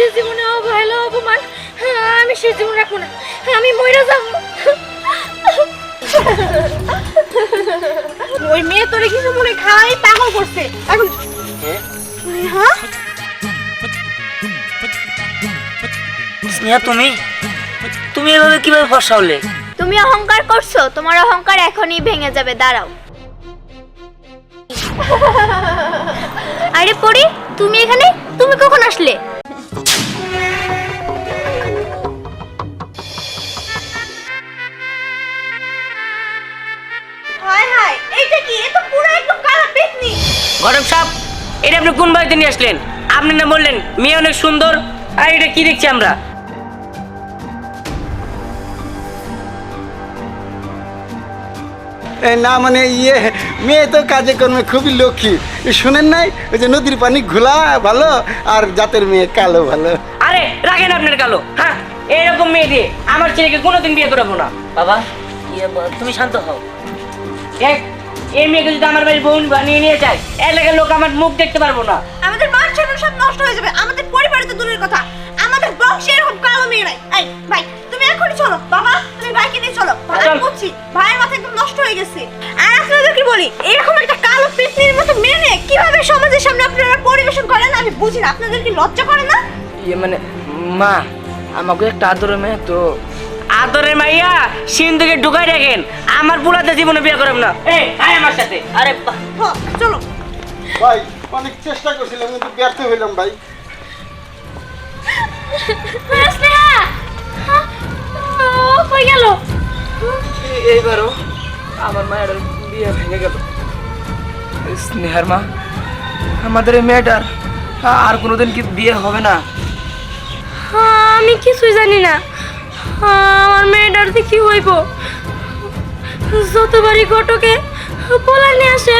যে জীবনে অবহেলা অপমান আমি সে জীবন রাখব না। আমি মরে যাব। ওই মেয়ে তোরে কিছু মনে খাই? পাগল করছে। এখন হ্যাঁ? স্নেহা তুমি? তুমি এভাবে কীভাবে ফর্সা হলে তুমি অহংকার করছ? তোমার অহংকার এখনই ভেঙে যাবে। দাঁড়াও। আরে পরি তুমি এখানে? তুমি কখন আসলে? ঘটক সাহেব এটা আপনি কোন বাড়িতে নিয়ে আসলেন? আপনি না বললেন মেয়ে অনেক সুন্দর আর এটা কি দেখছি আমরা? এ, না মানে ইয়ে মেয়ে তো কাজে কর্মে খুবই লক্ষ্মী। শুনেন নাই? ওই যে নদীর পানি ঘোলা ভালো আর জাতের মেয়ে কালো ভালো। আরে রাখেন আপনার কালো হ্যাঁ এরকম মেয়ে দিয়ে আমার ছেলেকে কোনোদিন বিয়ে করাবো না। বাবা ইয়ে ব- তুমি শান্ত হও। এই মেয়েকে যদি আমার বাড়ির বোন বানিয়ে নিয়ে যায় এলাকার লোক আমার মুখ দেখতে পারব না। আমাদের মান সম্মান সব নষ্ট হয়ে যাবে। আমাদের পরিবারে তো দূরের কথা। আমাদের বংশে এরকম কালো মেয়ে নাই এই ভাই তুমি এখনই চলো। বাবা তুমি ভাইকে নিয়ে চলো। ভাই। বুঝছি ভাইয়ের মাথা একদম নষ্ট হয়ে গেছে। আর আপনাদের কি বলি এরকম একটা কালো পেতনির মতো মেয়ে কীভাবে সমাজের সামনে আপনারা পরিবেশন করেন? আমি বুঝি না। আপনাদের কি লজ্জা করে না? ইয়ে মানে মা আমাকে একটা আদরের মেয়ে তো আদরের মাইয়া সিন্ধুকে ঢুকাই রাখেন। আমার বুড়াতে জীবনে বিয়ে করাম না। এই আয় আমার সাথে। আরে চলো। ভাই অনেক চেষ্টা করছিলাম কিন্তু ব্যর্থ হইলাম ভাই। কই গেল? এইবারও আমার মায়ের বিয়ে ভেঙে গেল। স্নেহার মা আমাদের এই মেয়েটার আর কোনোদিন কি বিয়ে হবে না? আমি কিছুই জানি না। আমার মেয়েটার কি হইব। যতবারই ঘটকে পোলা নিয়ে আসে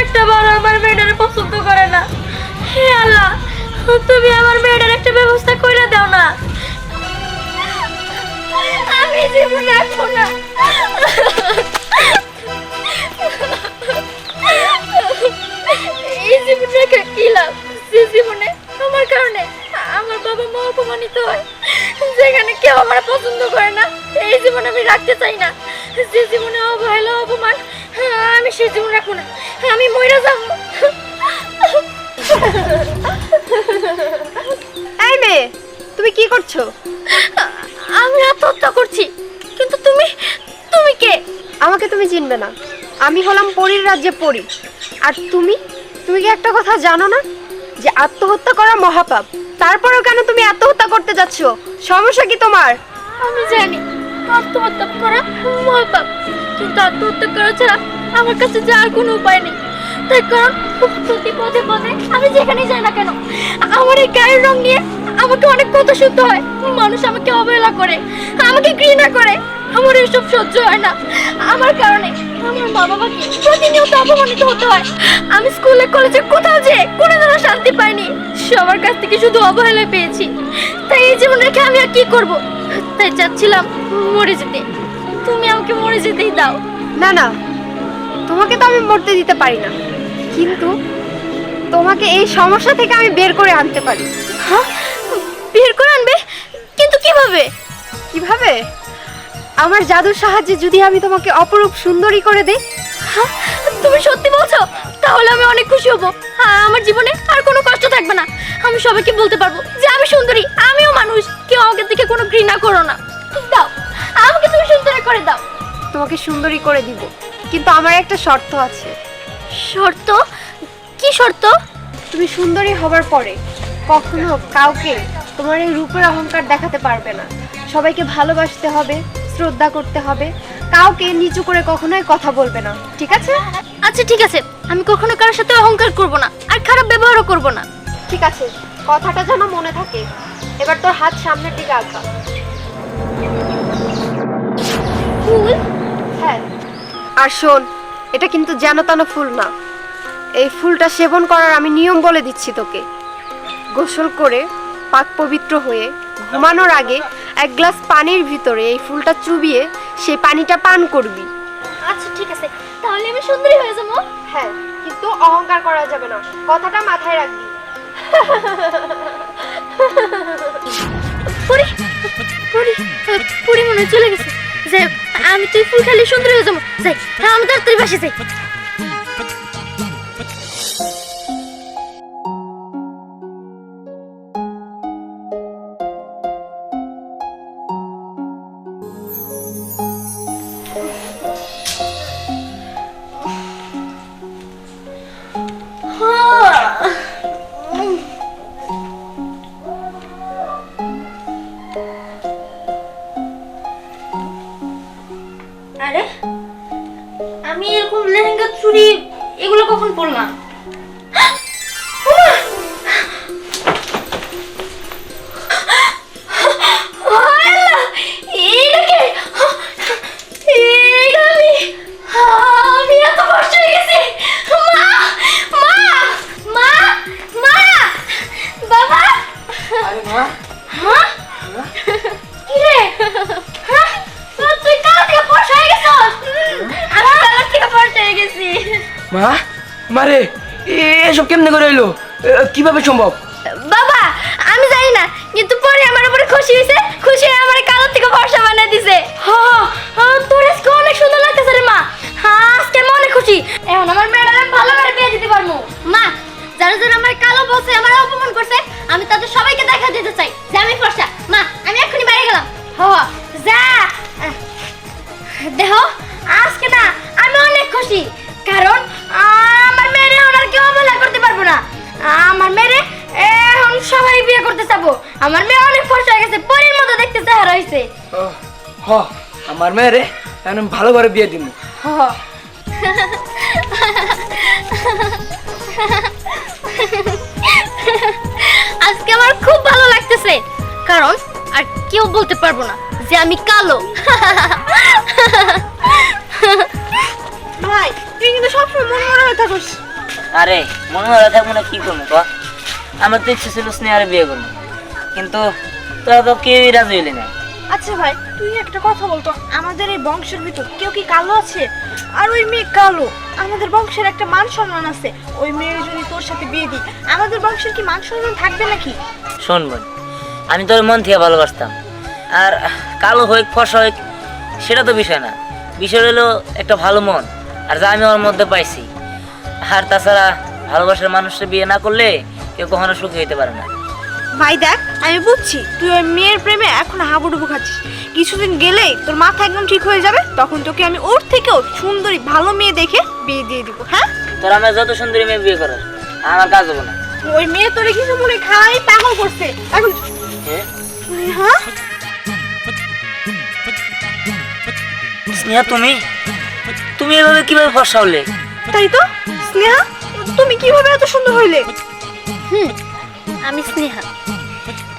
একটা বার আমার মেয়েটার পছন্দ করে না। হে আল্লাহ, তুমি আমার মেয়েটার একটা ব্যবস্থা করে দাও না। আমি জীবন রাখব না। এই জীবন কি লাভ? যে জীবনে আমার কারণে আমার বাবা মা অপমানিত হয়। যেখানে কেউ আমার পছন্দ করে না এই জীবন আমি রাখতে চাই না। যে জীবনে অবহেলা অপমান আমি সেই জীবন রাখব না। আমি মরে যাব। এই মেয়ে তুমি কি করছ? আমি আত্মহত্যা করছি কিন্তু তুমি তুমি কে? আমাকে তুমি চিনবে না। আমি হলাম পরীর রাজ্যে পড়ি আর তুমি তুমি কি একটা কথা জানো না? যে আত্মহত্যা করা মহাপাপ। তারপরেও কেন তুমি আত্মহত্যা করতে যাচ্ছ? সমস্যা কি তোমার? আমি জানি, আত্মহত্যা করা মহাপাপ কিন্তু আত্মহত্যা করা ছাড়া আমার কাছে যাওয়ার কোনো উপায় নেই। তাই কারণ প্রতি পদে পদে আমি যেখানে যাই না কেন, আমার এই গায়ের রং নিয়ে আমাকে অনেক কথা শুনতে হয়। মানুষ আমাকে অবহেলা করে, আমাকে ঘৃণা করে। আমার এসব সহ্য হয় না। আমার কারণে আমার মা বাবাকে প্রতিনিয়ত অপমানিত হতে হয়। আমি স্কুলে, কলেজে কোথাও যে কোনো ধরনের শান্তি পাইনি। সবার কাছ থেকে শুধু অবহেলা পেয়েছি। তাই এই জীবন রেখে আমি আর কি করব? তাই চাচ্ছিলাম মরে যেতে। তুমি আমাকে মরে যেতেই দাও। না না তোমাকে তো আমি মরতে দিতে পারি না। কিন্তু তোমাকে এই সমস্যা থেকে আমি বের করে আনতে পারি। হ্যাঁ? বের করে আনবে? কিন্তু কীভাবে? কীভাবে? আমার জাদুর সাহায্যে যদি আমি তোমাকে অপরূপ সুন্দরী করে দেই। হ্যাঁ, তুমি সত্যি বলছো? তাহলে আমি অনেক খুশি হব। হ্যাঁ আমার জীবনে আর কোনো কষ্ট থাকবে না। আমি সবাইকে বলতে পারব যে আমি সুন্দরী আমিও মানুষ। কেউ আমাকে দেখে কোনো ঘৃণা করো না। দাও আমাকে তুমি সুন্দরী করে দাও। তোমাকে সুন্দরী করে দিব। কিন্তু আমার একটা শর্ত আছে। শর্ত? কি শর্ত? তুমি সুন্দরী হবার পরে কখনো কাউকে তোমার এই রূপের অহংকার দেখাতে পারবে না। সবাইকে ভালোবাসতে হবে শ্রদ্ধা করতে হবে। কাউকে নিচু করে কখনোই কথা বলবে না। ঠিক আছে? আচ্ছা ঠিক আছে। আমি কখনো কারোর সাথে অহংকার করব না আর খারাপ ব্যবহারও করব না। ঠিক আছে কথাটা যেন মনে থাকে। এবার তোর হাত সামনের দিকে আঁকা ফুল? হ্যাঁ। আর শোন এটা কিন্তু যেন তেন ফুল না। এই ফুলটা সেবন করার আমি নিয়ম বলে দিচ্ছি তোকে। গোসল করে পাক পবিত্র হয়ে ঘুমানোর আগে এক গ্লাস পানির ভিতরে এই ফুলটা চুবিয়ে সেই পানিটা পান করবি। আচ্ছা ঠিক আছে। তাহলে আমি সুন্দরী হয়ে যাব। হ্যাঁ কিন্তু অহংকার করা যাবে না। কথাটা মাথায় রাখবি। পুরি পুরি পুরি মনে চলে গেছে। যাই আমি তুই ফুল খালি সুন্দর হয়ে যাব। যাই হ্যাঁ, আমি তাড়াতাড়ি বাসে যাই। এ, কীভাবে সম্ভব? বাবা আমি জানি না কিন্তু পরে আমার উপরে খুশি হয়েছে খুশি হয়ে আমার কালো থেকে ফর্সা বানিয়ে দিছে। তোর আজকে অনেক সুন্দর লাগতেছে রে মা। আজকে আমি অনেক খুশি। এখন আমার মেয়েরা ভালো করে বিয়ে দিতে পারব। মা যারা যারা আমার কালো বসে আমার অপমান করছে আমি তাদের সবাইকে দেখা দিতে চাই। যে আমি ফর্সা। মা আমি এক্ষুনি বাইরে গেলাম। হ যা। দেহ আজকে আমার মেয়েরে এখন আমি ভালো করে বিয়ে দিব আজকে আমার খুব ভালো লাগতেছে। কারণ আর কেউ বলতে পারব না যে আমি কালো। ভাই তুই কিন্তু সবসময় মনে মনে হয়ে থাকিস। আরে মনে হয় থাকব না কি করব ক আমার তো ইচ্ছে ছিল স্নেহারে বিয়ে করব। কিন্তু তোরা তো কেউই রাজি হইলি না। আচ্ছা ভাই, তুই একটা কথা বলতো। আমাদের এই বংশের ভিতর কেউ কি কালো আছে? আর ওই মেয়ে কালো। আমাদের বংশের একটা মান সম্মান আছে। ওই মেয়ের যদি তোর সাথে বিয়ে দিই, আমাদের বংশের কি মান সম্মান থাকবে নাকি? শোন বোন, আমি তোর মন থেকে ভালোবাসতাম। আর কালো হোক, ফসা হোক, সেটা তো বিষয় না। বিষয় হলো একটা ভালো মন, আর যা আমি ওর মধ্যে পাইছি। আর তাছাড়া ভালোবাসার মানুষের বিয়ে না করলে কেউ কখনো সুখী হইতে পারে না। ভাই দেখ আমি বুঝছি তুই ওই মেয়ের প্রেমে এখন হাবুডুবু খাচ্ছিস। কিছুদিন গেলেই তোর মাথা একদম ঠিক হয়ে যাবে তখন তোকে আমি ওর থেকেও সুন্দরী ভালো মেয়ে দেখে বিয়ে দিয়ে দিব হ্যাঁ? তোর আমার যত সুন্দরী মেয়ে বিয়ে করার আমার কাজ হবে না। ওই মেয়ে তোরে কিছু মনে খাই পাগল করছে। এখন হ্যাঁ? স্নেহা তুমি? তুমি এভাবে কীভাবে ফসা হলে? তাই তো? স্নেহা তুমি কীভাবে এত সুন্দর হইলে? হুম আমি স্নেহা।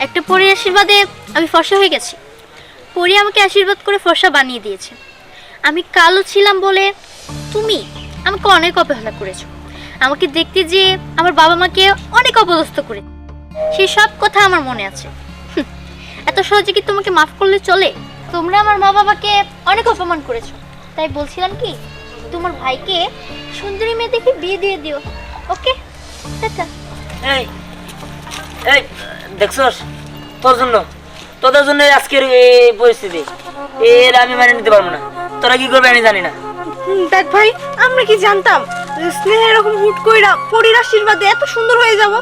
একটা পরি আশীর্বাদে আমি ফর্সা হয়ে গেছি। পরি আমাকে আশীর্বাদ করে ফর্সা বানিয়ে দিয়েছে। আমি কালো ছিলাম বলে তুমি আমাকে অনেক অবহেলা করেছ। আমাকে দেখতে যে আমার বাবা মাকে অনেক অপদস্থ করে। সেই সব কথা আমার মনে আছে। এত সহজে কি তোমাকে মাফ করলে চলে? তোমরা আমার মা বাবাকে অনেক অপমান করেছ। তাই বলছিলাম কি, তোমার ভাইকে সুন্দরী মেয়ে দেখে বিয়ে দিয়ে দিও। ওকে? টাটা। এই দেখছস? তোর জন্য। তোদের জন্য আজকের এই পরিস্থিতি। এর আমি মানে নিতে পারব না। তোরা কি করবে আমি জানি না। দেখ ভাই আমরা কি জানতাম? স্নেহা এরকম হুট কইরা পরির আশীর্বাদে এত সুন্দর হয়ে যাব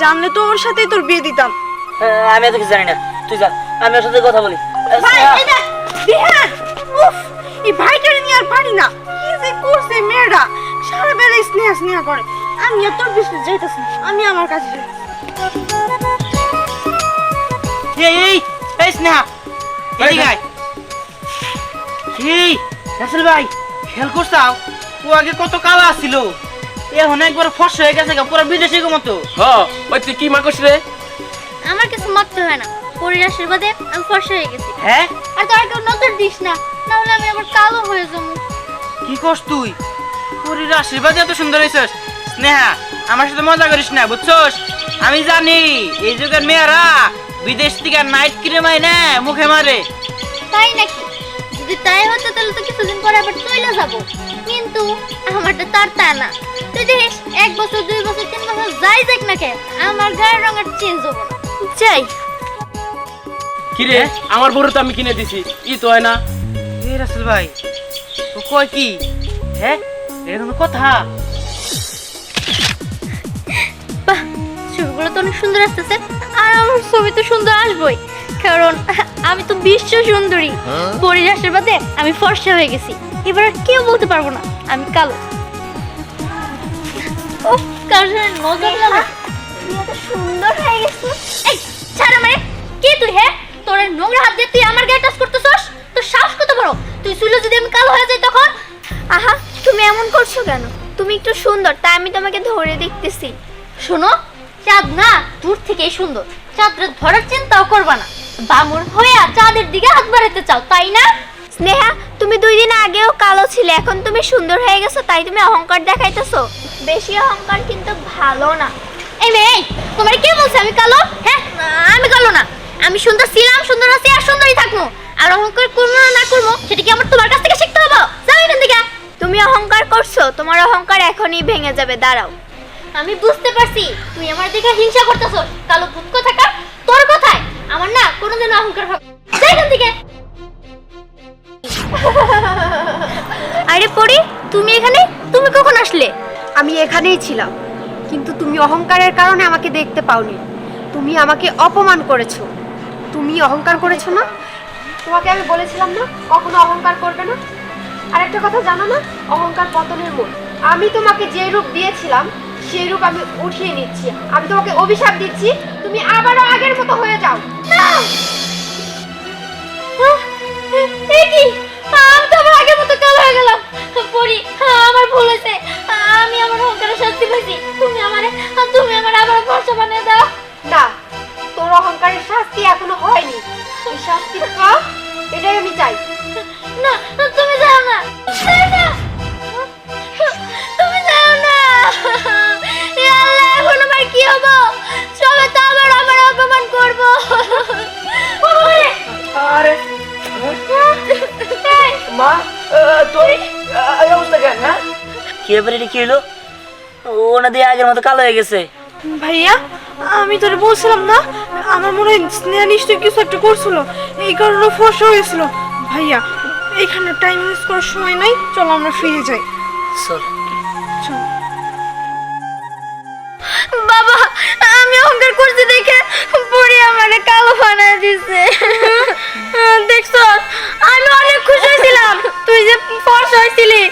জানলে তো ওর সাথেই তোর বিয়ে দিতাম। আমি এত কিছু জানি না। তুই যা আমি ওর সাথে কথা বলি। ভাই এই দেখ বিহান উফ এই ভাইটারে নিয়ে আর পারি না। কি যে করছে মেয়েরা? সারা বেলা স্নেহা স্নেহা করে। আমি আর তোর পিছনে যাইতেছি আমি আমার কাছে এই এই এই স্নেহা এদিকে আয়। এই রাসেল ভাই খেয়াল করছাও? ও আগে কত কালা ছিল এখন একবার ফর্স হয়ে গেছে গা, পুরো বিদেশি মতো। হ ওই তুই কি মা করছিস রে? আমার কিছু মারতে হয় না। পরির আশীর্বাদে আমি ফর্সা হয়ে গেছি। হ্যাঁ আর তোরা কেউ নজর দিস না নাহলে আমি আবার কালো হয়ে যাব। কি করছ তুই? পরির আশীর্বাদ এত সুন্দর হয়েছিস স্নেহা আমার সাথে মজা করিস না বুঝছস? আমি জানি এই যুগের মেয়েরা বিদেশ থেকে নাইট ক্রিম আই না মুখে মারে। তাই নাকি? যদি তাই হতো তাহলে তো কিছুদিন পরে আবার চলে যাব। কিন্তু আমারটা তার তা না। তুই দেখিস এক বছর দুই বছর তিন বছর যাই যাক না কে আমার গায়ের রঙের চেঞ্জ হব না। যাই। কিরে আমার বড় তো আমি কিনে দিছি। ই তো হয় না। এ রাসেল ভাই ও কয় কি? হ্যাঁ? এটা কোনো কথা? বাহ ছবিগুলো তো অনেক সুন্দর আসতেছে। আর আমার ছবি তো সুন্দর আসবেই। কারণ আমি তো বিশ্ব সুন্দরী। পরির আশীর্বাদে আমি ফর্সা হয়ে গেছি। এবার আর কেউ বলতে পারব না আমি কালো। ও কারোর নজর লাগা সুন্দর হয়ে গেছিস। এই ছাড় আমারে। কে তুই হ্যাঁ? তোর নোংরা হাত দিয়ে তুই আমার গায়ে টাচ করতেছস? তোর সাহস কত বড়? তুই শুইলে যদি আমি কালো হয়ে যাই তখন? আহা তুমি এমন করছ কেন? তুমি একটু সুন্দর তাই আমি তোমাকে ধরে দেখতেছি। শোনো চাঁদ না দূর থেকেই সুন্দর। চাঁদরে ধরার চিন্তাও করবা না। বামুর হইয়া চাঁদের দিকে হাত বাড়াতে চাও তাই না? স্নেহা তুমি দুই দিন আগেও কালো ছিলে এখন তুমি সুন্দর হয়ে গেছো তাই তুমি অহংকার দেখাইতেছো। বেশি অহংকার কিন্তু ভালো না। এই মেয়ে তোমার কে বলছে আমি কালো? হ্যাঁ আমি কালো না। আমি সুন্দর ছিলাম সুন্দর আছি আর সুন্দরই থাকব। আর অহংকার করব না না করব সেটা কি আমার তোমার কাছ থেকে শিখতে হবে? যাও এখান থেকে। তুমি অহংকার করছ তোমার অহংকার এখনই ভেঙে যাবে দাঁড়াও। আমি বুঝতে পারছি তুই আমার দিকে হিংসা করতেছস। কালো ভূত থাকা তোর কথায়। আমার না কোনোদিন অহংকার হবে যা এখান থেকে। আরে পরি তুমি এখানে? তুমি কখন আসলে? আমি এখানেই ছিলাম কিন্তু তুমি অহংকারের কারণে আমাকে দেখতে পাওনি। তুমি আমাকে অপমান করেছ। তুমি অহংকার করেছ না? তোমাকে আমি বলেছিলাম না কখনো অহংকার করবে না? আর একটা কথা জানো না অহংকার পতনের মূল। আমি তোমাকে যে রূপ দিয়েছিলাম সেই রূপ আমি উঠিয়ে নিচ্ছি। আমি তোমাকে অভিশাপ দিচ্ছি তুমি আবারও আগের মতো হয়ে যাও। এ কি? আমি তো আবার আগের মতো কালো হয়ে গেলাম। পরি আমার ভুল হয়েছে। আমি আমার অহংকারের শাস্তি পাইছি। তুমি আমারে তুমি আমার আবার ভরসা বানিয়ে দাও। না তোর অহংকারের শাস্তি এখনও হয়নি। শাস্তি এটাই আমি চাই। না তুমি যাও না। তোর আহ, এই অবস্থা কেন হ্যাঁ? কি ব্যাপারে কি হলো ওনা দিয়ে আগের মতো কালো হয়ে গেছে। ভাইয়া আমি তোরে বলছিলাম না। আমার মনে হয় স্নেহা নিশ্চয়ই কিছু একটা করছিল। এই কারণে ফসা হয়েছিল ভাইয়া এখানে টাইম ওয়েস্ট করার সময় নাই। চলো আমরা ফিরে যাই। চল চল। বাবা আমি অহংকার করছি দেখে পরি আমারে কালো বানায় দিছে। দেখছ Professor Silly,